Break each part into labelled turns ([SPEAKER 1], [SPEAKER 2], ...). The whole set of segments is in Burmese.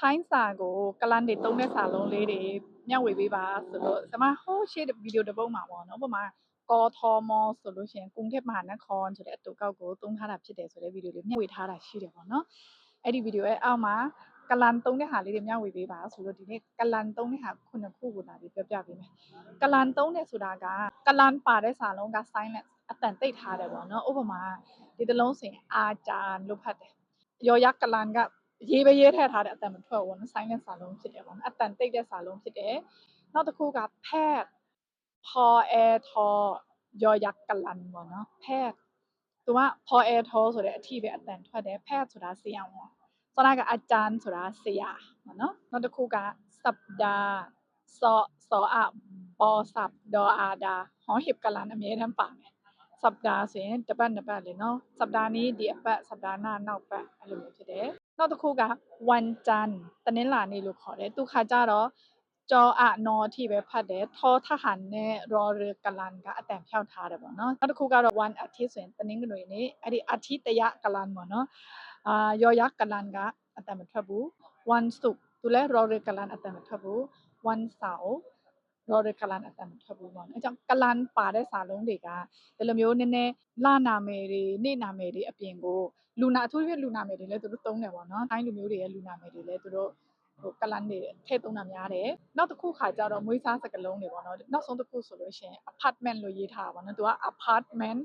[SPEAKER 1] ထိုင်းစာကိုကလန်တွေသုံးတဲ့စာလုံးလေးတွေမျှဝေပေးပါဆိုလို့ကျွန်မဟိုးရှေ့ဗီဒီယိုတစ်ပုဒ်မှာပေါ့နော်ဥပမာကောထမောဆိုလို့ရှိရင်ကုန်းခက်မဟာနခရဆိုတဲ့အတူကောက်ကိုသုံးထားတာဖြစ်တယ်ဆိုတဲ့ဗီဒီယိုလေးမျှဝေထားတာရှိတယ်ပေါ့နော်အဲ့ဒီဗီဒီယိုရဲ့အောက်မှာကလန်သုံးတဲ့ဟာလေးတွေမျှဝေပေးပါဆိုလို့ဒီနေ့ကလန်သုံးတဲ့ဟာခုနှစ်ခုကိုလာပြီးပြောပြပေးမယ်ကလန်သုံးတဲ့ဆိုတာကကလန်ပါတဲ့စာလုံးက silence အတန်တိတ်ထားတယ်ပေါ့နော်ဥပမာဒီတလုံးစင်အာဂျန်လို့ဖတ်တယ်ယောယကလန်က ရေးပဲရေးထည့်ထားတဲ့အတန်မထွက်ဘူးနော် silent စာလုံးဖြစ်တယ်ပေါ့နော်အတန်တိတ်တဲ့စာလုံးဖြစ်တယ်နောက်တစ်ခုက pad พอ air ทอยอยักษ์กะลันပေါ့နော် pad သူက พอ air ทอဆိုတဲ့အထီးပဲအတန်ထွက်တယ် pad ဆိုတာဆရာပေါ့စောနာကအကျန်းဆိုတာဆရာပေါ့နော်နောက်တစ်ခုက sabda စောစောအပေါ်ဆပ်ဒေါ်အာဒါဟောဟစ်ကလန်အမြဲတမ်းပါမယ် စပ်တာဆိုရင်တစ်ပတ်နှစ်ပတ်လေနော်စပ်တာနေ့ဒီအပတ်စပ်တာနာနောက်ပတ်အဲ့လိုမျိုးဖြစ်တယ်နောက်တစ်ခုကဝန်တန်တနင်္လာနေ့လို့ခေါ်တယ်သူခါကြတော့ကြောအနော်အထိပဲဖတ်တယ်ထောထဟန်နဲ့ရောရကလန်ကအတန်ဖြောက်ထားတယ်ပေါ့နော်နောက်တစ်ခုကတော့ one အထိဆိုရင်တနင်္ဂနွေနေ့အဲ့ဒီအထိတရကလန်ပေါ့နော်အာရောရကလန်ကအတန်မထွက်ဘူး one စုသူလည်းရောရကလန်အတန်မထွက်ဘူး one စော Royal Kalan အတန်မထွက်ဘူးပေါ့နော်အဲကြောင့် Kalan ပါတဲ့စာလုံးတွေကဒီလိုမျိုးနည်းနည်းလနာမည်တွေနေ့နာမည်တွေအပြင်ကိုလူနာအထူးဖြစ်လူနာမည်တွေလည်းသူတို့သုံးတယ်ပေါ့နော်တိုင်းလူမျိုးတွေရဲ့လူနာမည်တွေလည်းသူတို့ဟိုကလန်နေထည့်သုံးတာများတယ်နောက်တစ်ခုခါကျတော့မွေးစားစကလုံးတွေပေါ့နော်နောက်ဆုံးတစ်ခုဆိုလို့ရှိရင် apartment လို့ရေးထားတာပေါ့နော်သူက apartment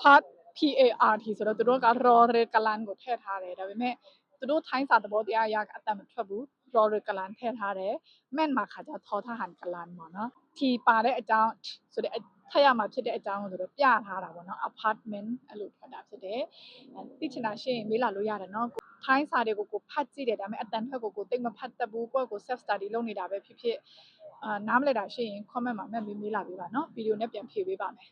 [SPEAKER 1] part PART ဆိုတော့သူတို့က raw ကလန်ကိုထည့်ထားတယ်ဒါပေမဲ့သူတို့ထိုင်းစာသဘောတရားအရအတန်မထွက်ဘူး raw ရကလန်ထည့်ထားတယ်။ man မှာခါကျထောထဟန်ကလန်ပေါ့နော်။ T ပါတဲ့အကြောင်းဆိုတဲ့ထက်ရမှာဖြစ်တဲ့အကြောင်းကိုသူတို့ပြထားတာပေါ့နော် apartment အဲ့လိုထွက်တာဖြစ်တယ်သိချင်တာရှိရင်မေးလာလို့ရတယ်နော်ထိုင်းစာတွေကိုကိုဖတ်ကြည့်တယ်ဒါပေမဲ့အတန်ထွက်ကိုကိုတိတ်မဖတ်တတ်ဘူးကိုယ့်ကို self study လုပ်နေတာပဲဖြစ်ဖြစ်အာနားမလည်တာရှိရင် comment မှာမှတ်ပြီးမေးလာပေးပါနော်ဗီဒီယိုနဲ့ပြန်ဖြေပေးပါမယ်